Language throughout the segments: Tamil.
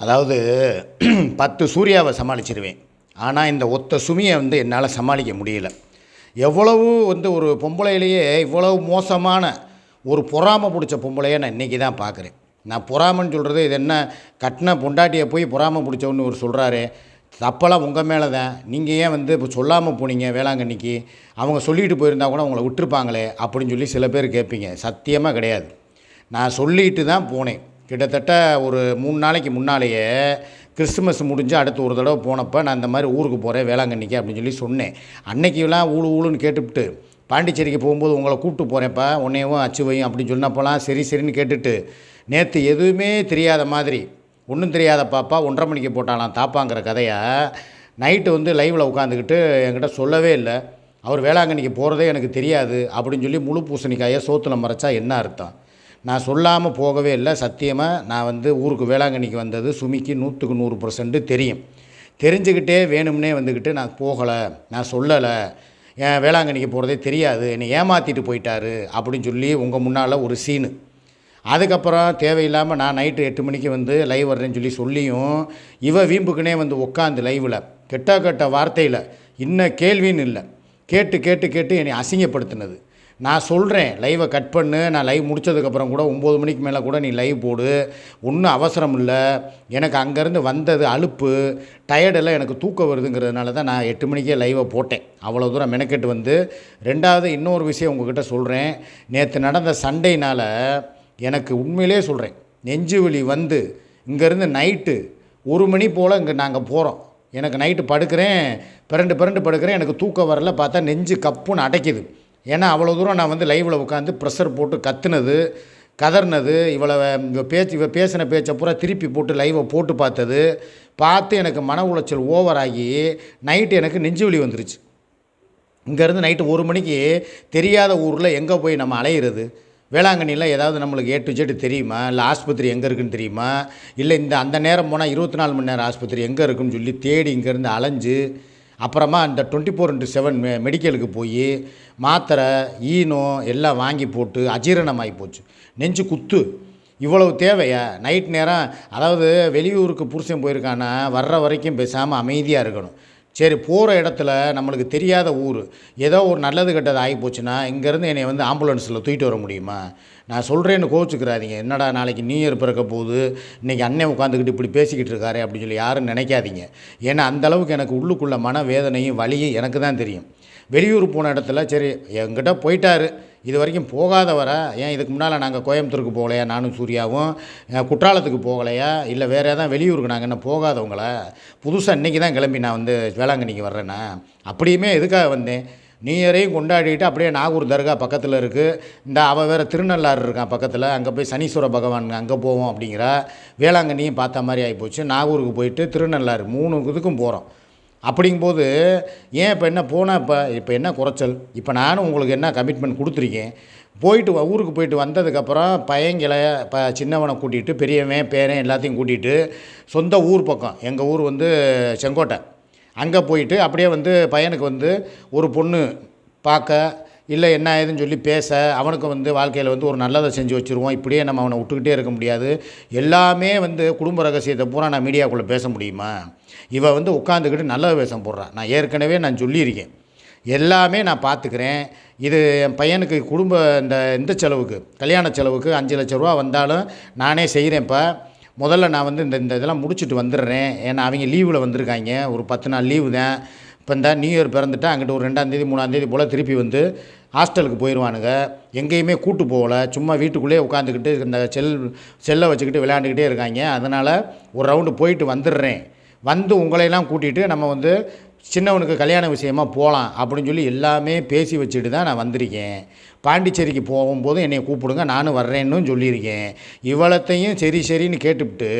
அதாவது பத்து சூர்யாவை சமாளிச்சிருவேன். ஆனால் இந்த ஒத்த சுமியை வந்து என்னால் சமாளிக்க முடியல. எவ்வளவு வந்து ஒரு பொம்பளையிலேயே இவ்வளவு மோசமான ஒரு பொறாமை பிடிச்ச பொம்பளையை நான் இன்றைக்கி தான் பார்க்குறேன். நான் பொறாமைன்னு சொல்கிறது இது என்ன? கட்டின பொண்டாட்டியை போய் பொறாமை பிடிச்சவன்னு ஒரு சொல்கிறாரு தப்பெல்லாம் உங்கள் மேலே தான் நீங்கள் ஏன் வந்து இப்போ சொல்லாமல் போனீங்க வேளாங்கண்ணிக்கு? அவங்க சொல்லிட்டு போயிருந்தா கூட உங்களை விட்டுருப்பாங்களே அப்படின்னு சொல்லி சில பேர் கேட்பீங்க. சத்தியமாக கிடையாது. நான் சொல்லிட்டு தான் போனேன். கிட்டத்தட்ட ஒரு மூணு நாளைக்கு முன்னாலேயே கிறிஸ்துமஸ் முடிஞ்சு அடுத்து ஒரு தடவை போனப்போ நான் இந்த மாதிரி ஊருக்கு போகிறேன் வேளாங்கண்ணிக்கு அப்படின்னு சொல்லி சொன்னேன். அன்னைக்கெல்லாம் ஊழு ஊழுன்னு கேட்டுவிட்டு பாண்டிச்சேரிக்கு போகும்போது உங்களை கூப்பிட்டு போகிறேன்ப்பா உன்னையவும் அச்சுவையும் அப்படின்னு சொன்னப்போலாம் சரி சரின்னு கேட்டுட்டு நேற்று எதுவுமே தெரியாத மாதிரி ஒன்றும் தெரியாத பாப்பா ஒன்றரை மணிக்கு போட்டாலாம் தாப்பாங்கிற கதையை நைட்டு வந்து லைவில் உட்காந்துக்கிட்டு என்கிட்ட சொல்லவே இல்லை. அவர் வேளாங்கண்ணிக்கு போகிறதே எனக்கு தெரியாது அப்படின்னு சொல்லி முழு பூசணிக்காயை சோத்துல மறைச்சா என்ன அர்த்தம்? நான் சொல்லாமல் போகவே இல்லை. சத்தியமாக நான் வந்து ஊருக்கு வேளாங்கண்ணிக்கு வந்தது. சுமிக்கு நூற்றுக்கு நூறு பர்சன்ட்டு தெரியும். தெரிஞ்சுக்கிட்டே வேணும்னே வந்துக்கிட்டு நான் போகலை. நான் சொல்லலை. என் வேளாங்கண்ணிக்கு போகிறதே தெரியாது. என்னை ஏமாற்றிட்டு போயிட்டாரு அப்படின்னு சொல்லி உங்கள் முன்னால் ஒரு சீனு அதுக்கப்புறம் தேவையில்லாமல் நான் நைட்டு எட்டு மணிக்கு வந்து லைவ் வர்றேன்னு சொல்லி சொல்லியும் இவ வீம்புக்குனே வந்து உட்காந்து லைவில் கெட்ட கெட்ட வார்த்தையில். இன்ன கேள்வின்னு இல்லை. கேட்டு கேட்டு கேட்டு என்னை அசிங்கப்படுத்தினது. நான் சொல்கிறேன் லைவை கட் பண்ணு நான் லைவ் முடிச்சதுக்கப்புறம் கூட ஒம்பது மணிக்கு மேலே கூட நீ லைவ் போடு. ஒன்றும் அவசரம் இல்லை. எனக்கு அங்கேருந்து வந்தது அலுப்பு. டயர்டெல்லாம் எனக்கு தூக்கம் வருதுங்கிறதுனால தான் நான் எட்டு மணிக்கே லைவை போட்டேன். அவ்வளோ தூரம் மெனக்கெட்டு வந்து. ரெண்டாவது இன்னொரு விஷயம் உங்ககிட்ட சொல்கிறேன் நேற்று நடந்த சண்டைனால் எனக்கு உண்மையிலே சொல்கிறேன் நெஞ்சு வலி வந்து இங்கேருந்து நைட்டு ஒரு மணி போல் இங்கே நாங்கள் போகிறோம் எனக்கு நைட்டு படுக்கிறேன் பிறண்டு பிறண்டு படுக்கிறேன் எனக்கு தூக்கம் வரல பார்த்தா நெஞ்சு கப்புன்னு அடைக்குது. ஏன்னா அவ்வளோ தூரம் நான் வந்து லைவில் உட்காந்து ப்ரெஷர் போட்டு கத்துனது கதறினது இவ்வளோ பேச்சு இவ பேசின பேச்சை பூரா திருப்பி போட்டு லைவை போட்டு பார்த்தது. பார்த்து எனக்கு மன உளைச்சல் ஓவராகி நைட்டு எனக்கு நெஞ்சு வலி வந்துருச்சு. இங்கேருந்து நைட்டு ஒரு மணிக்கு தெரியாத ஊரில் எங்கே போய் நம்ம அலையிறது? வேளாங்கண்ணியில் ஏதாவது நம்மளுக்கு ஏ டு ஜெட் தெரியுமா? இல்லை ஆஸ்பத்திரி எங்கே இருக்குன்னு தெரியுமா? இல்லை இந்த அந்த நேரம் போனால் இருபத்தி நாலு மணி நேரம் ஆஸ்பத்திரி எங்கே இருக்குன்னு சொல்லி தேடி இங்கேருந்து அலைஞ்சு அப்புறமா இந்த டுவெண்ட்டி ஃபோர் இன்ட்டு செவன் மெ மெடிக்கலுக்கு போய் மாத்திரை ஈனோ எல்லாம் வாங்கி போட்டு அஜீரணமாகி போச்சு. நெஞ்சு குத்து. இவ்வளவு தேவையா? நைட் நேரம் அதாவது வெளியூருக்கு புருஷன் போயிருக்கானா வர்ற வரைக்கும் பேசாமல் அமைதியாக இருக்கணும். சரி போகிற இடத்துல நம்மளுக்கு தெரியாத ஊர். ஏதோ ஒரு நல்லது கெட்டது ஆகி போச்சுன்னா இங்கேருந்து என்னை வந்து ஆம்புலன்ஸில் தூக்கிட்டு வர முடியுமா? நான் சொல்கிறேன்னு கோவிச்சுக்கிறாதீங்க. என்னடா நாளைக்கு நியூ இயர் பிறக்க போகுது? இன்றைக்கி அண்ணன் உட்காந்துக்கிட்டு இப்படி பேசிக்கிட்டு இருக்காரு அப்படின்னு சொல்லி யாரும் நினைக்காதீங்க. ஏன்னா அந்தளவுக்கு எனக்கு உள்ளுக்குள்ள மன வேதனையும் வலியும் எனக்கு தான் தெரியும். வெளியூர் போன இடத்துல சரி என்கிட்ட போயிட்டாரு. இது வரைக்கும் போகாதவரை ஏன் இதுக்கு முன்னால் நாங்கள் கோயம்புத்தூருக்கு போகலையா நானும் சூர்யாவும் குற்றாலத்துக்கு போகலையா இல்லை வேறு ஏதாவது வெளியூருக்கு நாங்கள் என்ன போகாதவங்களா? புதுசாக இன்றைக்கி தான் கிளம்பி நான் வந்து வேளாங்கண்ணிக்கு வர்றேன்னா அப்படியுமே எதுக்காக வந்தேன்? நீயரையும் கொண்டாடிட்டு அப்படியே நாகூர் தர்கா பக்கத்தில் இருக்குது இந்த அவள் வேறு திருநள்ளாறு இருக்கான் பக்கத்தில் அங்கே போய் சனீஸ்வர பகவான் அங்கே போவோம் அப்படிங்கிற. வேளாங்கண்ணியும் பார்த்த மாதிரி ஆகிப்போச்சு நாகூருக்கு போயிட்டு திருநள்ளாறு மூணு இதுக்கும் போகிறோம் அப்படிங்கும்போது ஏன் இப்போ என்ன போனால் இப்போ இப்போ என்ன குறைச்சல்? இப்போ நானும் உங்களுக்கு என்ன கமிட்மெண்ட் கொடுத்துருக்கேன்? போயிட்டு வ- ஊருக்கு போயிட்டு வந்ததுக்கப்புறம் பையங்களை இப்போ சின்னவனை கூட்டிகிட்டு பெரியவன் பேரன் எல்லாத்தையும் கூட்டிகிட்டு சொந்த ஊர் பக்கம் எங்கள் ஊர் வந்து செங்கோட்டை. அங்கே போயிட்டு அப்படியே வந்து பையனுக்கு வந்து ஒரு பொண்ணு பார்க்க இல்லை என்ன ஏதுன்னு சொல்லி பேச அவனுக்கு வந்து வாழ்க்கையில் வந்து ஒரு நல்லதை செஞ்சு வச்சுருவோம். இப்படியே நம்ம அவனை விட்டுக்கிட்டே இருக்க முடியாது. எல்லாமே வந்து குடும்ப ரகசியத்தை பூரா நான் மீடியாக்குள்ளே பேச முடியுமா? இவன் வந்து உட்காந்துக்கிட்டு நல்ல வேஷம் போடுறான் நான் ஏற்கனவே நான் சொல்லியிருக்கேன். எல்லாமே நான் பார்த்துக்கிறேன். இது என் பையனுக்கு குடும்ப இந்த இந்த செலவுக்கு கல்யாண செலவுக்கு அஞ்சு லட்ச ரூபா வந்தாலும் நானே செய்கிறேன்ப்பா. முதல்ல நான் வந்து இந்த இந்த இதெல்லாம் முடிச்சுட்டு வந்துடுறேன். ஏன்னா அவங்க லீவில் வந்திருக்காங்க. ஒரு பத்து நாள் லீவு தான். இப்போ இந்த நியூ இயர் பிறந்துட்டா அங்கிட்டு ஒரு ரெண்டாந்தேதி மூணாந்தேதி போல் திருப்பி வந்து ஹாஸ்டலுக்கு போயிடுவானுங்க. எங்கேயுமே கூட்டு போகல. சும்மா வீட்டுக்குள்ளேயே உட்காந்துக்கிட்டு இந்த செல் செல்லை வச்சுக்கிட்டு விளையாண்டுக்கிட்டே இருக்காங்க. அதனால் ஒரு ரவுண்டு போயிட்டு வந்துடுறேன். வந்து உங்களையெல்லாம் கூட்டிகிட்டு நம்ம வந்து சின்னவனுக்கு கல்யாண விஷயமா போகலாம் அப்படின்னு சொல்லி எல்லாமே பேசி வச்சுட்டு தான் நான் வந்திருக்கேன். பாண்டிச்சேரிக்கு போகும்போது என்னை கூப்பிடுங்க நானும் வர்றேன்னு சொல்லியிருக்கேன். இவ்வளத்தையும் சரி சரின்னு கேட்டுவிட்டு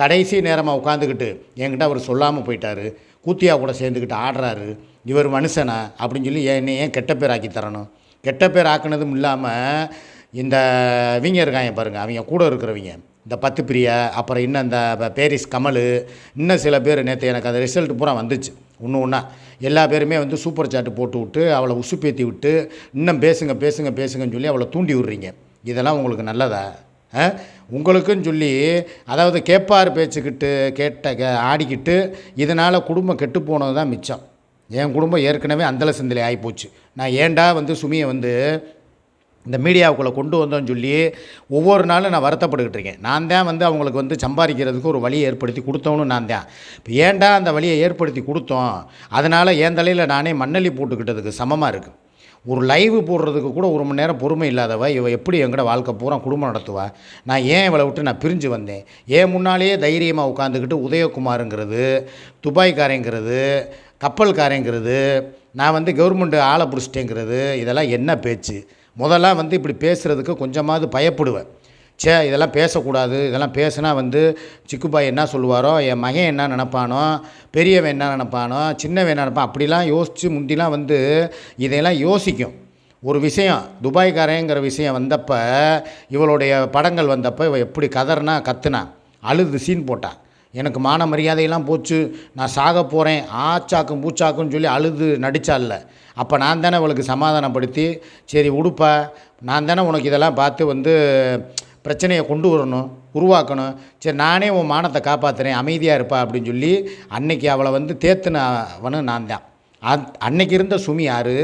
கடைசி நேரமாக உட்காந்துக்கிட்டு என்கிட்ட அவர் சொல்லாமல் போயிட்டாரு. கூத்தியா கூட சேர்ந்துக்கிட்டு ஆடுறாரு. இவர் மனுஷனா அப்படின்னு சொல்லி என்னை ஏன் கெட்ட பேர் ஆக்கி தரணும்? கெட்ட பேர் ஆக்குனதும் இல்லாமல் இந்த இவங்க இருக்காங்க பாருங்கள் அவங்க கூட இருக்கிறவங்க. இந்த பத்து பிரியா அப்புறம் இன்னும் இந்த ப- பேரிஸ் கமல் இன்னும் சில பேர் நேற்று எனக்கு அந்த ரிசல்ட் பூரா வந்துச்சு. ஒன்று ஒன்றா எல்லா பேருமே வந்து சூப்பர் சாட்டு போட்டு விட்டு அவளை உசுப்பேத்தி விட்டு இன்னும் பேசுங்க பேசுங்க பேசுங்கன்னு சொல்லி அவளை தூண்டி விடுறீங்க. இதெல்லாம் உங்களுக்கு நல்லதா? ஆ? உங்களுக்குன்னு சொல்லி அதாவது கேட்பார் பேச்சுக்கிட்டு கேட்ட கே ஆடிக்கிட்டு இதனால் குடும்பம் கெட்டு போனது தான் மிச்சம். என் குடும்பம் ஏற்கனவே அந்தல சிந்தலை ஆகிப்போச்சு நான் ஏன்டா வந்து சுமியை வந்து இந்த மீடியாவுக்குள்ளே கொண்டு வந்தோம்னு சொல்லி ஒவ்வொரு நாளும் நான் வருத்தப்பட்டுக்கிட்டு இருக்கேன். நான் தான் வந்து அவங்களுக்கு வந்து சம்பாதிக்கிறதுக்கு ஒரு வழியை ஏற்படுத்தி கொடுத்தோன்னு நான் தான். இப்போ ஏன்டா அந்த வழியை ஏற்படுத்தி கொடுத்தோம்? அதனால் என் தலையில் நானே மண்ணள்ளி போட்டுக்கிட்டதுக்கு சமமாக இருக்குது ஒரு லைவ் போடுறதுக்கு கூட ஒரு மணி நேரம் பொறுமை இல்லாதவ இவ எப்படி எங்கட வாழ்க்கை பூரா குடும்பம் நடத்துவா? நான் ஏன் இவளை விட்டு நான் பிரிஞ்சு வந்தேன்? ஏன் முன்னாலேயே தைரியமாக உட்காந்துக்கிட்டு உதயகுமாருங்கிறது துபாய்க்காரங்கிறது கப்பல்காரங்கிறது நான் வந்து கவர்மெண்ட் ஆளை பிடிச்சிட்டேங்கிறது இதெல்லாம் என்ன பேச்சு? முதல்ல வந்து இப்படி பேசுகிறதுக்கு கொஞ்சமாவது பயப்படுவேன். ச்சே இதெல்லாம் பேசக்கூடாது. இதெல்லாம் பேசுனா வந்து சிக்குபாய் என்ன சொல்லுவாரோ என் மகன் என்ன நினப்பானோ பெரியவன் என்ன நினப்பானோ சின்னவன் என்ன நினப்பான் அப்படிலாம் யோசித்து முந்திலாம் வந்து இதையெல்லாம் யோசிக்கும். ஒரு விஷயம் துபாய்க்காரங்கிற விஷயம் வந்தப்போ இவளுடைய படங்கள் வந்தப்போ இவள் எப்படி கதறினா கத்துனா அழுது சீன் போட்டான் எனக்கு மான மரியாதையெல்லாம் போச்சு நான் சாக போகிறேன் ஆச்சாக்கும் பூச்சாக்குன்னு சொல்லி அழுது நடிச்சால அப்போ நான் தானே அவளுக்கு சமாதானப்படுத்தி சரி உடுப்பா நான் தானே உனக்கு இதெல்லாம் பார்த்து வந்து பிரச்சனையை கொண்டு வரணும் உருவாக்கணும். சரி நானே உன் மானத்தை காப்பாற்றுறேன் அமைதியாக இருப்பா அப்படின்னு சொல்லி அன்னைக்கு அவளை வந்து தேத்துனவனு நான் தான். அத் அன்னைக்கு இருந்த சுமி யார்?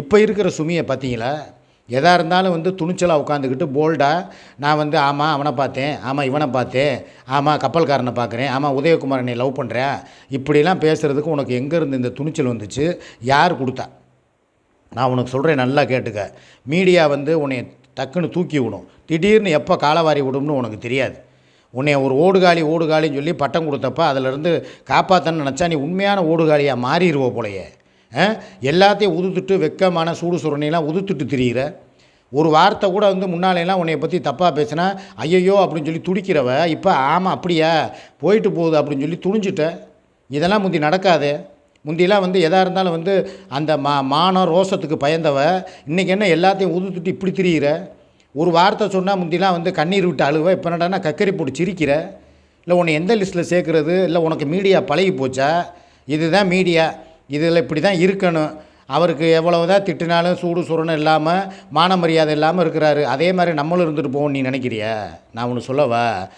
இப்போ இருக்கிற சுமியை பார்த்தீங்களா? எதாக இருந்தாலும் வந்து துணிச்சலாக உட்காந்துக்கிட்டு போல்டாக நான் வந்து ஆமாம் அவனை பார்த்தேன். ஆமாம் இவனை பார்த்தேன். ஆமாம் கப்பல்காரனை பார்க்குறேன். ஆமாம் உதயகுமார் லவ் பண்ணுறேன் இப்படிலாம் பேசுகிறதுக்கு உனக்கு எங்கேருந்து இந்த துணிச்சல் வந்துச்சு? யார் கொடுத்தா? நான் உனக்கு சொல்கிறேன் நல்லா கேட்டுக்க. மீடியா வந்து உன்னை டக்குன்னு தூக்கி விடும். திடீர்னு எப்போ காலவாரி விடும்னு உனக்கு தெரியாது. உன்னை ஒரு ஓடுகாலி ஓடுகாலின்னு சொல்லி பட்டம் கொடுத்தப்ப அதிலிருந்து காப்பாற்றன்னு நினச்சா நீ உண்மையான ஓடுகாலியாக மாறிடுவோ போலையே. எல்லாத்தையும் உதுத்துட்டு வெக்கமான சூடு சுரணையெல்லாம் உதுத்துட்டு திரியிற. ஒரு வார்த்தை கூட வந்து முன்னாலேலாம் உன்னை பற்றி தப்பாக பேசினா ஐயையோ அப்படின்னு சொல்லி துடிக்கிறவ இப்போ ஆமாம் அப்படியா? போயிட்டு போகுது அப்படின்னு சொல்லி துணிஞ்சிட்ட. இதெல்லாம் முந்தி நடக்காதே. முந்தியெல்லாம் வந்து எதாக இருந்தாலும் வந்து அந்த மா மானம் ரோசத்துக்கு பயந்தவ இன்றைக்கி என்ன எல்லாத்தையும் உதுத்துட்டு இப்படி திரியிற? ஒரு வார்த்தை சொன்னால் முந்திலாம் வந்து கண்ணீர் விட்டு அழுவ இப்போ என்னடான்னா கக்கரி போட்டு சிரிக்கிற. இல்லை உன்னை எந்த லிஸ்ட்டில் சேர்க்குறது? இல்லை உனக்கு மீடியா பழகி போச்சா? இதுதான் மீடியா. இதில் இப்படி தான் இருக்கணும். அவருக்கு எவ்வளவு தான் திட்டினாலும் சூடு சுரணம் இல்லாமல் மான மரியாதை இல்லாமல் இருக்கிறாரு. அதே மாதிரி நம்மளும் இருந்துட்டு போவோம் நீ நினைக்கிறியா? நான் ஒன்று சொல்லவா?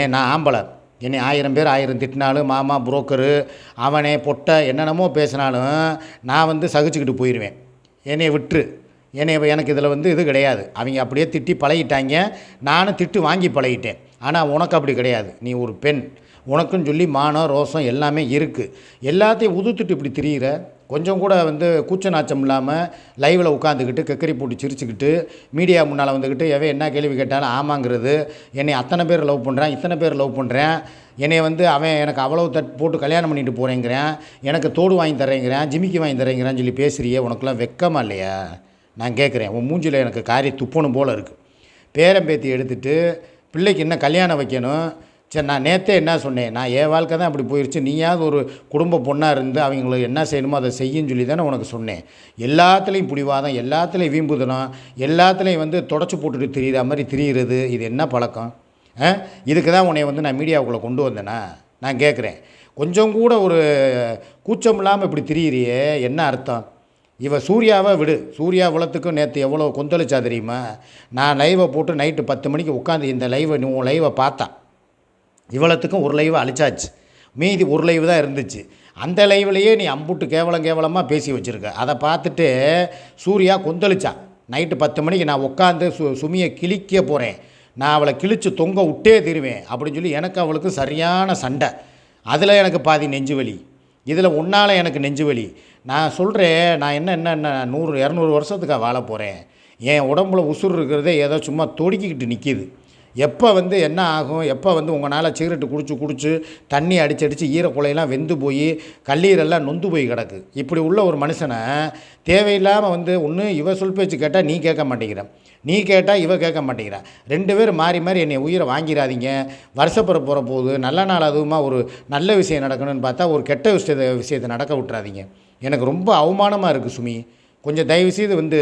ஏன் நான் ஆம்பளை. என்னை ஆயிரம் பேர் ஆயிரம் திட்டினாலும் மாமா புரோக்கரு அவனே பொட்டை என்னென்னமோ பேசினாலும் நான் வந்து சகிச்சுக்கிட்டு போயிடுவேன். என்னை விட்டுரு. என்னை எனக்கு இதில் வந்து இது கிடையாது. அவங்க அப்படியே திட்டி பழகிட்டாங்க. நானும் திட்டு வாங்கி பழகிட்டேன். ஆனால் உனக்கு அப்படி கிடையாது. நீ ஒரு பெண். உனக்குன்னு சொல்லி மானம் ரோசம் எல்லாமே இருக்குது எல்லாத்தையும் உதுத்துட்டு இப்படி திரியிற கொஞ்சம் கூட வந்து கூச்ச நாச்சம் இல்லாமல் லைவில் உட்காந்துக்கிட்டு கக்கரி போட்டு சிரிச்சுக்கிட்டு மீடியா முன்னால் வந்துக்கிட்டு எவன் என்ன கேள்வி கேட்டாலும் ஆமாங்கிறது. என்னை அத்தனை பேர் லவ் பண்ணுறேன் இத்தனை பேர் லவ் பண்ணுறேன் என்னை வந்து அவன் எனக்கு அவ்வளோ தட் போட்டு கல்யாணம் பண்ணிட்டு போகிறேங்கிறேன் எனக்கு தோடு வாங்கி தரேங்கிறேன் ஜிமிக்கி வாங்கி தரேங்கிறான்னு சொல்லி பேசுறியே உனக்குலாம் வெக்கமாக இல்லையா? நான் கேட்குறேன் உன் மூஞ்சில் எனக்கு காரி துப்பணும் போல் இருக்குது பேரம்பேத்தி எடுத்துகிட்டு பிள்ளைக்கு இன்னும் கல்யாணம் வைக்கணும்? சரி நான் நேற்றே என்ன சொன்னேன்? நான் என் வாழ்க்கை தான் அப்படி போயிடுச்சு நீயாவது ஒரு குடும்ப பொண்ணாக இருந்து அவங்களுக்கு என்ன செய்யணுமோ அதை செய்யுன்னு சொல்லி தானே உனக்கு சொன்னேன். எல்லாத்துலேயும் பிடிவாதம் எல்லாத்துலேயும் வீம்புதனம் எல்லாத்துலேயும் வந்து தொடச்சி போட்டுட்டு தெரியுற மாதிரி திரியிறது இது என்ன பழக்கம்? இதுக்கு தான் உன்னை வந்து நான் மீடியாவுக்குள்ளே கொண்டு வந்தேனா? நான் கேட்குறேன். கொஞ்சம் கூட ஒரு கூச்சம் இல்லாமல் இப்படி திரியிறியே என்ன அர்த்தம்? இவ சூர்யாவை விடு. சூர்யா உலத்துக்கும் நேற்று எவ்வளோ கொந்தளிச்சா தெரியுமா? நான் லைவை போட்டு நைட்டு பத்து மணிக்கு உட்காந்து இந்த லைவை நீ உன் லைவை பார்த்தான் இவ்வளோத்துக்கும் ஒரு லைவை அழிச்சாச்சு. மீதி ஒரு லைவ் தான் இருந்துச்சு. அந்த லைவ்லையே நீ அம்புட்டு கேவலம் கேவலமாக பேசி வச்சுருக்க. அதை பார்த்துட்டு சூர்யா கொந்தளிச்சான் நைட்டு பத்து மணிக்கு நான் உட்காந்து சு சுமியை கிழிக்க போகிறேன் நான் அவளை கிழித்து தொங்க விட்டே தருவேன். அப்படின்னு சொல்லி எனக்கு அவளுக்கு சரியான சண்டை. அதில் எனக்கு பாதி நெஞ்சு வலி. இதில் உன்னால் எனக்கு நெஞ்சு வலி. நான் சொல்கிறேன் நான் என்ன என்ன என்ன நூறு இரநூறு வருஷத்துக்காக வாழ போகிறேன் என் உடம்புல உசுர் இருக்கிறதே ஏதோ சும்மா தொடுக்கிக்கிட்டு நிற்கிது எப்போ வந்து என்ன ஆகும்? எப்போ வந்து உங்களால் சிகரெட்டு குடிச்சு குடிச்சு தண்ணி அடிச்சு அடித்து ஈரக்குலையெல்லாம் வெந்து போய் கல்லீரெல்லாம் நொந்து போய் கிடக்கு. இப்படி உள்ள ஒரு மனுஷனை தேவையில்லாமல் வந்து ஒன்று இவ சொல் பேச்சு கேட்டால் நீ கேட்க மாட்டேங்கிற. நீ கேட்டால் இவ கேட்க மாட்டேங்கிறா. ரெண்டு பேர் மாறி மாறி என்னை உயிரை வாங்கிடாதீங்க வருஷப்புற போகிற போது நல்ல நாள் அதுவுமா ஒரு நல்ல விஷயம் நடக்கணும்னு பார்த்தா ஒரு கெட்ட விஷயத்தை விஷயத்தை நடக்க விட்டுறாதீங்க. எனக்கு ரொம்ப அவமானமாக இருக்குது சுமி. கொஞ்சம் தயவுசெய்து வந்து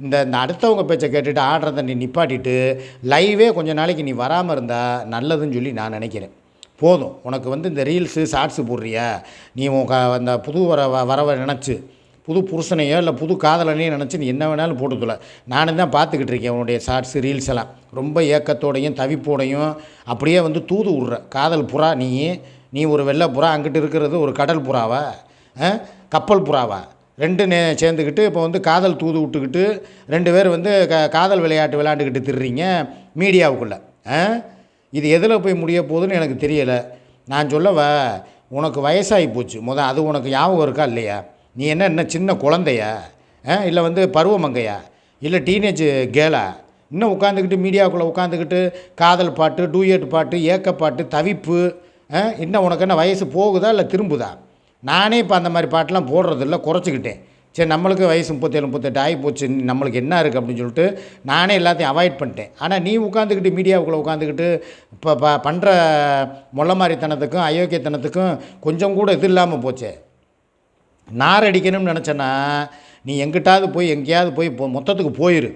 இந்த இந்த அடுத்தவங்க பேச்சை கேட்டுட்டு ஆடுறத நீ நிப்பாட்டிட்டு லைவே கொஞ்ச நாளைக்கு நீ வராமல் இருந்தால் நல்லதுன்னு சொல்லி நான் நினைக்கிறேன். போதும். உனக்கு வந்து இந்த ரீல்ஸு ஷார்ட்ஸு போடுறியா? நீ உன் க அந்த புது வர வ- வரவை நினச்சி புது புருஷனையோ இல்லை புது காதலனையோ நினச்சி நீ என்ன வேணாலும் போட்டு நானும் தான் பார்த்துக்கிட்டு இருக்கேன் உன்னுடைய ஷார்ட்ஸு ரீல்ஸ் எல்லாம். ரொம்ப ஏக்கத்தோடையும் தவிப்போடையும் அப்படியே வந்து தூது விட்ற காதல் புறா நீ. நீ ஒரு வெள்ளை புறா அங்கிட்டு இருக்கிறது ஒரு கடல் புறாவா? ஆ? கப்பல் புறாவா? ரெண்டு நே சேர்ந்துக்கிட்டு இப்போ வந்து காதல் தூது விட்டுக்கிட்டு ரெண்டு பேர் வந்து க காதல் விளையாட்டு விளையாண்டுக்கிட்டு திரிறீங்க மீடியாவுக்குள்ளே. இது எதில் போய் முடிய போகுதுன்னு எனக்கு தெரியலை. நான் சொல்லவா உனக்கு வயசாகி போச்சு. முத அது உனக்கு ஞாபகம் இருக்கா இல்லையா? நீ என்ன என்ன சின்ன குழந்தையா? ஆ? இல்லை வந்து பருவமங்கையா? இல்லை டீனேஜ் கேலா இன்னும் உட்காந்துக்கிட்டு மீடியாவுக்குள்ளே உட்காந்துக்கிட்டு காதல் பாட்டு டூயட் பாட்டு ஏக்கப்பாட்டு தவிப்பு ஆ? இன்னும் உனக்கு என்ன வயசு போகுதா இல்லை திரும்புதா? நானே இப்போ அந்த மாதிரி பாட்டெலாம் போடுறதில்ல குறைச்சிக்கிட்டேன். சரி நம்மளுக்கு வயசு முப்பத்தேழு முப்பத்தெட்டு ஆகி போச்சு நம்மளுக்கு என்ன இருக்குது அப்படின்னு சொல்லிட்டு நானே எல்லாத்தையும் அவாய்ட் பண்ணிட்டேன். ஆனால் நீ உட்காந்துக்கிட்டு மீடியாவுக்குள்ளே உட்காந்துக்கிட்டு இப்போ ப பண்ணுற மொள்ள மாதிரித்தனத்துக்கும் அயோக்கியத்தனத்துக்கும் கொஞ்சம் கூட இது இல்லாமல் போச்சே. நார் அடிக்கணும்னு நினச்சேன்னா நீ எங்கிட்டாவது போய் எங்கேயாவது போய் இப்போ மொத்தத்துக்கு போயிரு.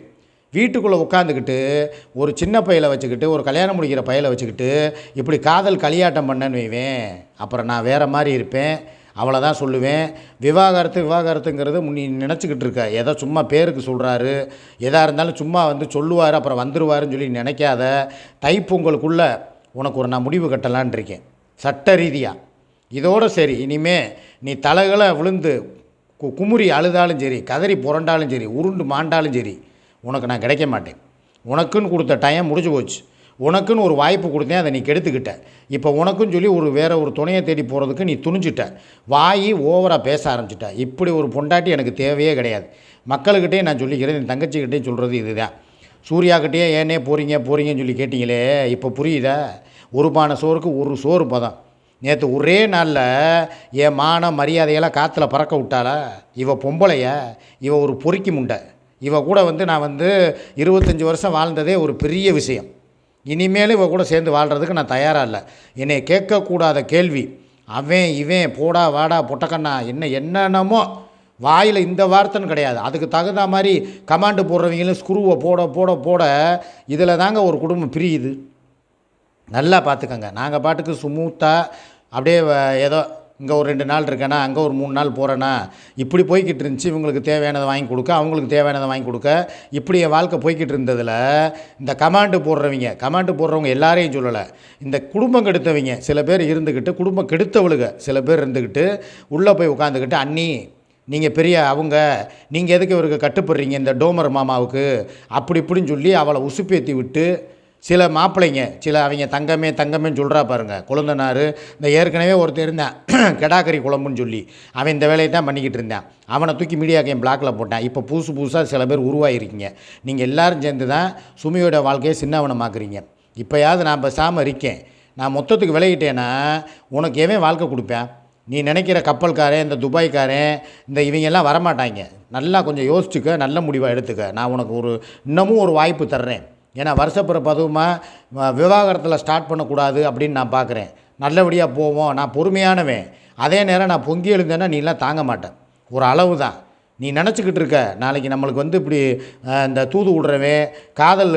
வீட்டுக்குள்ளே உட்காந்துக்கிட்டு ஒரு சின்ன பையலை வச்சுக்கிட்டு ஒரு கல்யாணம் முடிக்கிற பையலை வச்சுக்கிட்டு இப்படி காதல் களியாட்டம் பண்ணேன்னு வைவேன். அப்புறம் நான் வேறு மாதிரி இருப்பேன். அவ்வளோதான் சொல்லுவேன். விவாகரத்து விவாகரத்துங்கிறது நீ நினச்சிக்கிட்டு இருக்க. எதோ சும்மா பேருக்கு சொல்கிறாரு எதாக இருந்தாலும் சும்மா வந்து சொல்லுவார் அப்புறம் வந்துடுவாருன்னு சொல்லி நினைக்காத. தைப்பொங்கலுக்குள்ளே உனக்கு ஒரு நான் முடிவு கட்டலான் இருக்கேன். சட்ட ரீதியாக இதோட சரி இனிமே நீ தலைகளை விழுந்து கு- குமுறி அழுதாலும் சரி கதறி புரண்டாலும் சரி உருண்டு மாண்டாலும் சரி உனக்கு நான் கிடைக்க மாட்டேன். உனக்குன்னு கொடுத்த டைம் முடிஞ்சு போச்சு. உனக்குன்னு ஒரு வாய்ப்பு கொடுத்தேன் அதை நீ கெடுத்துக்கிட்ட. இப்போ உனக்குன்னு சொல்லி ஒரு வேற ஒரு துணையை தேடி போகிறதுக்கு நீ துணிஞ்சிட்ட. வாயி ஓவராக பேச ஆரம்பிச்சிட்ட. இப்படி ஒரு பொண்டாட்டி எனக்கு தேவையே கிடையாது. மக்களுக்கிட்டே நான் சொல்லிக்கிறேன் என் தங்கச்சிக்கிட்டே சொல்கிறது இதுதான். சூர்யாக்கிட்டே ஏனே போகிறீங்க போகிறீங்கன்னு சொல்லி கேட்டிங்களே இப்போ புரியுதா? ஒரு பானை சோறுக்கு ஒரு சோறு பதம். நேற்று ஒரே நாளில் என் மான மரியாதையெல்லாம் காற்றுல பறக்க விட்டாளா? இவ பொம்பளைய இவ ஒரு பொறுக்கி முண்டை. இவ கூட வந்து நான் வந்து இருபத்தஞ்சி வருஷம் வாழ்ந்ததே ஒரு பெரிய விஷயம். இனிமேலும் இவ கூட சேர்ந்து வாழ்கிறதுக்கு நான் தயாராக இல்லை. என்னை கேட்கக்கூடாத கேள்வி அவன் இவன் போடா வாடா பொட்டக்கண்ணா என்ன என்னென்னமோ வாயில் இந்த வார்த்தைன்னு கிடையாது. அதுக்கு தகுந்த மாதிரி கமாண்டு போடுறவங்களும் ஸ்க்ரூவை போட போட போட இதில் தாங்க ஒரு குடும்பம் பிரியுது. நல்லா பார்த்துக்கங்க நாங்கள் பாட்டுக்கு ஸ்மூத்தாக அப்படியே வ- ஏதோ இங்கே ஒரு ரெண்டு நாள் இருக்கேனா அங்கே ஒரு மூணு நாள் போகிறேனா இப்படி போய்கிட்டு இருந்துச்சு இவங்களுக்கு தேவையானதை வாங்கி கொடுக்க அவங்களுக்கு தேவையானதை வாங்கி கொடுக்க. இப்படி என் வாழ்க்கை போய்கிட்டு இருந்ததில் இந்த கமாண்டு போடுறவங்க கமாண்டு போடுறவங்க எல்லாரையும் சொல்லலை. இந்த குடும்பம் கெடுத்தவங்க சில பேர் இருந்துக்கிட்டு குடும்பம் கெடுத்தவளுக சில பேர் இருந்துக்கிட்டு உள்ளே போய் உட்காந்துக்கிட்டு அண்ணி நீங்கள் பெரிய அவங்க நீங்கள் எதுக்கு இவருக்கு கட்டுப்படுறீங்க இந்த டோமர் மாமாவுக்கு? அப்படி இப்படின்னு சொல்லி அவளை உசுப்பேற்றி விட்டு சில மாப்பிள்ளைங்க சில அவங்க தங்கமே தங்கமே சொல்கிறா பாருங்கள் குழந்தனார் இந்த ஏற்கனவே ஒருத்தர் இருந்தான். கெடாக்கறி குழம்புன்னு சொல்லி. அவன் இந்த வேலையை தான் பண்ணிக்கிட்டு இருந்தான். அவனை தூக்கி மீடியா கேம் பிளாக்ல போட்டான். இப்போ புதுசு புதுசாக சில பேர் உருவாகிருக்கீங்க நீங்கள் எல்லோரும் சேர்ந்து தான் சுமியோட வாழ்க்கையை சின்னவனமாக்குறீங்க. இப்போயாவது நான் பேசாமல் இருக்கேன். நான் மொத்தத்துக்கு விலகிட்டேன்னா உனக்கு எவன் வாழ்க்கை கொடுப்பேன்? நீ நினைக்கிற கப்பல்காரன் இந்த துபாய்க்காரன் இந்த இவங்கெல்லாம் வரமாட்டாங்க. நல்லா கொஞ்சம் யோசிச்சுக்க நல்ல முடிவாக எடுத்துக்க. நான் உனக்கு ஒரு இன்னமும் ஒரு வாய்ப்பு தர்றேன். ஏன்னா வருஷப்பிறப்பு அதுவுமா வ- விவாகரத்தில் ஸ்டார்ட் பண்ணக்கூடாது அப்படின்னு நான் பார்க்குறேன் நல்லபடியாக போவோம். நான் பொறுமையானவன். அதே நேரம் நான் பொங்கி எழுந்தேன்னா நீலாம் தாங்க மாட்டேன் ஒரு அளவு தான். நீ நினச்சிக்கிட்டு இருக்க. நாளைக்கு நம்மளுக்கு வந்து இப்படி இந்த தூது விடுறவன் காதல்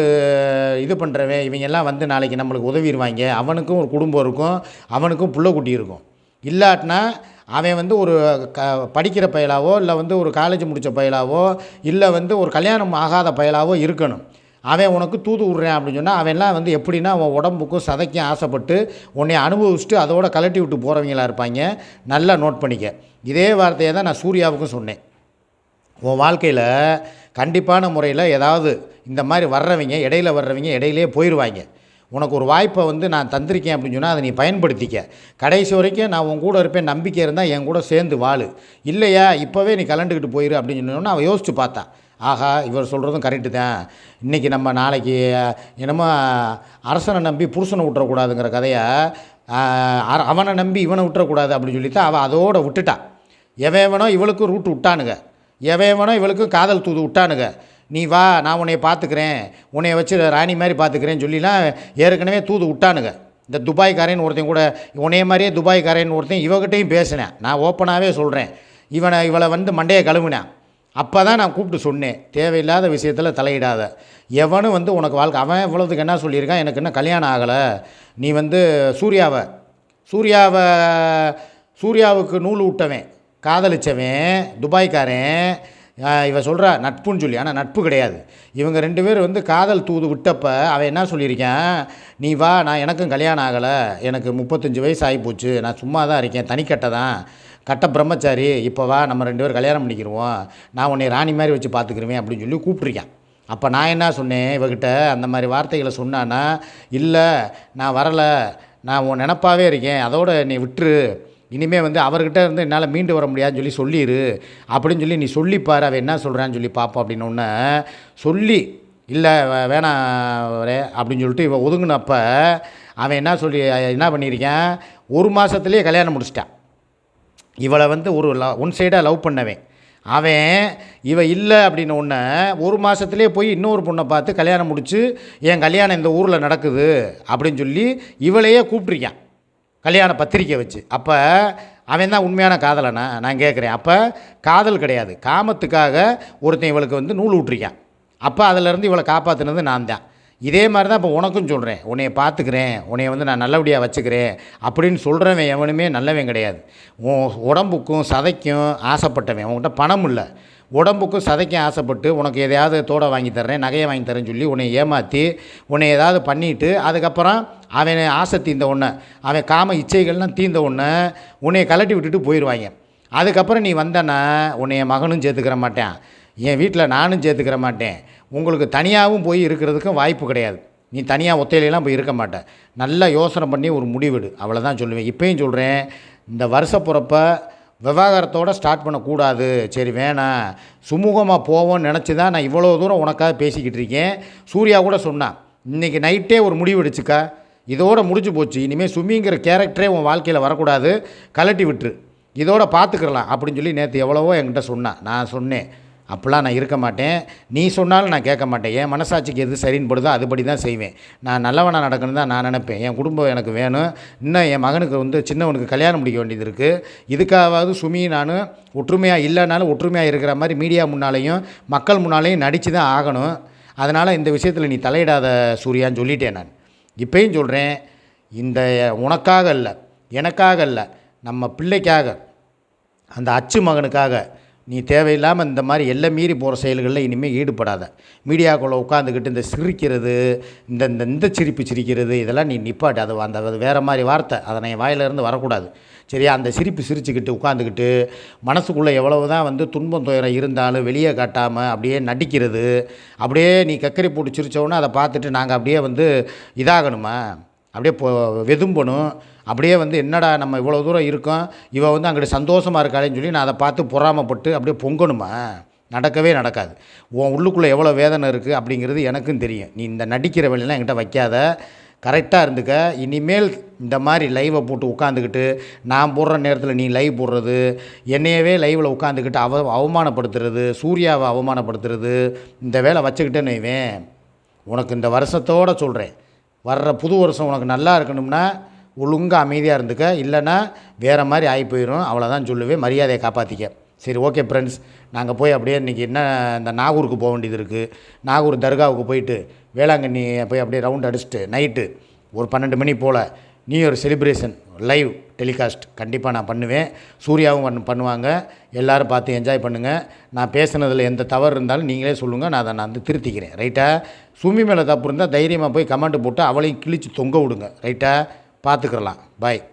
இது பண்ணுறவன் இவங்கெல்லாம் வந்து நாளைக்கு நம்மளுக்கு உதவிடுவாங்க. அவனுக்கும் ஒரு குடும்பம் இருக்கும். அவனுக்கும் புள்ள குட்டி இருக்கும். இல்லாட்டினா அவன் வந்து ஒரு க படிக்கிற பயலாவோ இல்லை வந்து ஒரு காலேஜ் முடித்த பயலாவோ இல்லை வந்து ஒரு கல்யாணம் ஆகாத பயலாவோ இருக்கணும். அவன் உனக்கு தூது விட்றேன் அப்படின்னு சொன்னால் அவன்லாம் வந்து எப்படின்னா அவன் உடம்புக்கும் சதைக்கும் ஆசைப்பட்டு உன்னை அனுபவிச்சுட்டு அதோட கலட்டி விட்டு போகிறவங்களா இருப்பாங்க. நல்லா நோட் பண்ணிக்க. இதே வார்த்தையை தான் நான் சூர்யாவுக்கும் சொன்னேன். உன் வாழ்க்கையில் கண்டிப்பான முறையில் ஏதாவது இந்த மாதிரி வர்றவங்க இடையில வர்றவங்க இடையிலே போயிடுவாங்க உனக்கு ஒரு வாய்ப்பை வந்து நான் தந்திருக்கேன் அப்படின்னு சொன்னால் அதை நீ பயன்படுத்திக்க. கடைசி வரைக்கும் நான் உன் கூட இருப்பேன் நம்பிக்கை இருந்தால் என் கூட சேர்ந்து வாழு. இல்லையா இப்போவே நீ கலண்டுக்கிட்டு போயிரு அப்படின்னு சொன்னோன்னா அவன் யோசிச்சு பார்த்தான். ஆஹா இவர் சொல்கிறதும் கரெக்டு தான். இன்றைக்கி நம்ம நாளைக்கு என்னமோ அரசனை நம்பி புருஷனை விட்டுறக்கூடாதுங்கிற கதையை அவனை நம்பி இவனை விட்டுறக்கூடாது அப்படின்னு சொல்லித்தான் அவள் அதோட விட்டுட்டான் எவன் எவனோ இவளுக்கும் ரூட்டு விட்டானுங்க. எவன் எவனோ இவளுக்கும் காதல் தூது விட்டானுங்க. நீ வா நான் உன்னைய பார்த்துக்கிறேன். உன்னைய வச்சு ராணி மாதிரி பார்த்துக்கிறேன்னு சொல்லிலாம் ஏற்கனவே தூது விட்டானுங்க. இந்த துபாய்க்காரன் ஒருத்தன் கூட உன்னைய மாதிரியே துபாய்க்காரன் ஒருத்தன் இவகிட்டையும் பேசினேன். நான் ஓப்பனாகவே சொல்கிறேன் இவனை இவளை வந்து மண்டையை கழுவினேன். அப்போ தான் நான் கூப்பிட்டு சொன்னேன் தேவையில்லாத விஷயத்தில் தலையிடாத. எவனும் வந்து உனக்கு வாழ்க்கை அவன் இவ்வளோதுக்கு என்ன சொல்லியிருக்கான்? எனக்கு இன்னும் கல்யாணம் ஆகலை. நீ வந்து சூர்யாவை சூர்யாவை சூர்யாவுக்கு நூல் விட்டவன் காதலிச்சவன் துபாய்க்காரன். ஆஹ் இவ சொல்கிறா நட்புன்னு சொல்லி. ஆனால் நட்பு கிடையாது. இவங்க ரெண்டு பேர் வந்து காதல் தூது விட்டப்ப அவன் என்ன சொல்லியிருக்கான்? நீ வா நான் எனக்கும் கல்யாணம் ஆகலை. எனக்கு முப்பத்தஞ்சு வயசு ஆகிப்போச்சு நான் சும்மா தான் இருக்கேன் தனிக்கட்டை தான் கட்ட பிரம்மச்சாரி இப்போ வா நம்ம ரெண்டு பேரும் கல்யாணம் பண்ணிக்கிருவோம். நான் உன்னை ராணி மாதிரி வச்சு பார்த்துக்கிருவேன் அப்படின்னு சொல்லி கூப்பிட்ருக்கேன் அப்போ நான் என்ன சொன்னேன்? இவகிட்ட அந்த மாதிரி வார்த்தைகளை சொன்னான்னா இல்லை நான் வரலை. நான் உன் நினப்பாகவே இருக்கேன். அதோட நீ விட்டுரு. இனிமேல் வந்து அவர்கிட்ட இருந்து என்னால் மீண்டு வர முடியாதுன்னு சொல்லி சொல்லிடு அப்படின்னு சொல்லி நீ சொல்லிப்பார். அவன் என்ன சொல்கிறான்னு சொல்லி பார்ப்போம் அப்படின்னு ஒன்று சொல்லி இல்லை வேணாம் அப்படின்னு சொல்லிட்டு இவன் ஒதுங்கினப்போ அவன் என்ன சொல்லி என்ன பண்ணியிருக்கேன்? ஒரு மாதத்துலேயே கல்யாணம் முடிச்சிட்டான். இவளை வந்து ஒரு ல ஒன் சைடாக லவ் பண்ணவன். அவன் இவ இல்லை அப்படின்னு ஒன்று ஒரு மாதத்துலேயே போய் இன்னொரு பொண்ணை பார்த்து கல்யாணம் முடித்து என் கல்யாணம் இந்த ஊரில் நடக்குது அப்படின்னு சொல்லி இவளையே கூப்பிட்ருக்கான் கல்யாண பத்திரிக்கை வச்சு. அப்போ அவன் தான் உண்மையான காதலனா? நான் கேட்குறேன். அப்போ காதல் கிடையாது. காமத்துக்காக ஒருத்தன் இவளுக்கு வந்து நூல் விட்ருக்கான் அப்போ அதிலேருந்து இவளை காப்பாற்றினது நான் தான். இதே மாதிரி தான் இப்போ உனக்கும் சொல்கிறேன் உன்னைய பார்த்துக்கிறேன். உன்னைய வந்து நான் நல்லபடியாக வச்சுக்கிறேன். அப்படின்னு சொல்கிறவன் எவனுமே நல்லவன் கிடையாது. உடம்புக்கும் சதைக்கும் ஆசைப்பட்டவன். உன்கிட்ட பணம் இல்லை. உடம்புக்கும் சதைக்கும் ஆசைப்பட்டு உனக்கு எதையாவது தோடை வாங்கி தர்றேன் நகையை வாங்கி தரேன்னு சொல்லி உன்னை ஏமாற்றி உன்னை ஏதாவது பண்ணிவிட்டு அதுக்கப்புறம் அவன் ஆசை தீர்ந்த ஒன்று அவன் காம இச்சைகள்லாம் தீர்ந்த உடனே உன்னையை கலட்டி விட்டுட்டு போயிடுவாங்க. அதுக்கப்புறம் நீ வந்தனா உன்னை என் மகனும் சேர்த்துக்கிற மாட்டேன். என் வீட்டில் நானும் சேர்த்துக்கிற மாட்டேன். உங்களுக்கு தனியாகவும் போய் இருக்கிறதுக்கும் வாய்ப்பு கிடையாது. நீ தனியாக ஒத்தையிலலாம் போய் இருக்க மாட்டேன் நல்லா யோசனை பண்ணி ஒரு முடிவெடு. அவ்வளோதான் சொல்லுவேன். இப்போயும் சொல்கிறேன் இந்த வருஷ பிறப்ப விவாகரத்தோடு ஸ்டார்ட் பண்ணக்கூடாது. சரி வேணாம். சுமூகமாக போவோம்னு நினச்சி தான் நான் இவ்வளோ தூரம் உனக்காக பேசிக்கிட்டு இருக்கேன். சூர்யா கூட சொன்னான் இன்றைக்கி நைட்டே ஒரு முடிவு எடுச்சுக்கா. இதோட முடிஞ்சு போச்சு. இனிமேல் சுமிங்கிற கேரக்டரே உன் வாழ்க்கையில் வரக்கூடாது. கலட்டி விட்டுரு. இதோட பார்த்துக்கிறலாம் அப்படின்னு சொல்லி நேற்று எவ்வளவோ என்கிட்ட சொன்னான் நான் சொன்னேன். அப்படிலாம் நான் இருக்க மாட்டேன். நீ சொன்னாலும் நான் கேட்க மாட்டேன். என் மனசாட்சிக்கு எது சரின்னு படுதோ அதுபடி தான் செய்வேன். நான் நல்லவனாக நடக்கணும் தான் நான் நினைப்பேன். என் குடும்பம் எனக்கு வேணும். இன்னும் என் மகனுக்கு வந்து சின்னவனுக்கு கல்யாணம் முடிக்க வேண்டியது இருக்குது இதுக்காவது சுமி நான் ஒற்றுமையாக இல்லைனாலும் ஒற்றுமையாக இருக்கிற மாதிரி மீடியா முன்னாலேயும் மக்கள் முன்னாலேயும் நடித்து தான் ஆகணும். அதனால் இந்த விஷயத்தில் நீ தலையிடாத சூர்யான்னு சொல்லிட்டேன் நான். இப்பயும் சொல்கிறேன் இந்த உனக்காக இல்லை எனக்காக இல்லை நம்ம பிள்ளைக்காக அந்த அச்சு மகனுக்காக நீ தேவையில்லாமல் இந்த மாதிரி எல்லை மீறி போகிற செயல்களில் இனிமேல் ஈடுபடாத. மீடியாக்குள்ளே உட்காந்துக்கிட்டு இந்த சிரிக்கிறது இந்த இந்த இந்த சிரிப்பு சிரிக்கிறது இதெல்லாம் நீ நிப்பாட்டு. அது அந்த அது வேறு மாதிரி வார்த்தை. அதை என் வாயிலிருந்து வரக்கூடாது. சரியா? அந்த சிரிப்பு சிரிச்சுக்கிட்டு உட்காந்துக்கிட்டு மனசுக்குள்ளே எவ்வளவு தான் வந்து துன்பம் துயரம் இருந்தாலும் வெளியே காட்டாமல் அப்படியே நடிக்கிறது அப்படியே நீ கக்கரி போட்டு சிரிச்சோன்னே அதை பார்த்துட்டு நாங்கள் அப்படியே வந்து இதாகணுமா? அப்படியே போ வெதும்பணும். அப்படியே வந்து என்னடா நம்ம இவ்வளோ தூரம் இருக்கோம் இவ வந்து அங்கிட்டு சந்தோஷமாக இருக்காளேன்னு சொல்லி நான் அதை பார்த்து பொறாமப்பட்டு அப்படியே பொங்கணுமா? நடக்கவே நடக்காது. உன் உள்ளுக்குள்ளே எவ்வளோ வேதனை இருக்குது அப்படிங்கிறது எனக்கும் தெரியும். நீ இந்த நடிக்கிற வேலையெல்லாம் என்கிட்ட வைக்காத. கரெக்டாக இருந்துக்க. இனிமேல் இந்த மாதிரி லைவை போட்டு உட்காந்துக்கிட்டு நான் போடுற நேரத்தில் நீ லைவ் போடுறது என்னையவே லைவில் உட்காந்துக்கிட்டு அவ அவமானப்படுத்துறது சூர்யாவை அவமானப்படுத்துறது இந்த வேலை வச்சுக்கிட்டேன்னு வைவேன் உனக்கு இந்த வருஷத்தோடு சொல்கிறேன் வர்ற புது வருஷம் உனக்கு நல்லா இருக்கணும்னா ஒழுங்காக அமைதியாக இருந்துக்க. இல்லைன்னா வேறு மாதிரி ஆகி போயிடும் அவ்வளோதான் சொல்லுவேன். மரியாதையை காப்பாற்றிக்க சரி ஓகே ஃப்ரெண்ட்ஸ் நாங்கள் போய் அப்படியே இன்றைக்கி என்ன இந்த நாகூருக்கு போக வேண்டியது இருக்குது நாகூர் தர்காவுக்கு போயிட்டு வேளாங்கண்ணி போய் அப்படியே ரவுண்ட் அடிச்சுட்டு நைட்டு ஒரு பன்னெண்டு மணி போல் new year celebration live telecast. கண்டிப்பாக நான் பண்ணுவேன். சூர்யாவும் பண்ணு- பண்ணுவாங்க. எல்லோரும் பார்த்து என்ஜாய் பண்ணுங்கள் நான் பேசுனதில் எந்த தவறு இருந்தாலும் நீங்களே சொல்லுங்கள் நான் அதை நான் வந்து திருத்திக்கிறேன். ரைட்டா சுமி மேலே தப்பு இருந்தால் தைரியமாக போய் கமெண்ட் போட்டு அவளையும் கிழிச்சு தொங்க விடுங்க. ரைட்டா பார்த்துக்கிறலாம் பாய்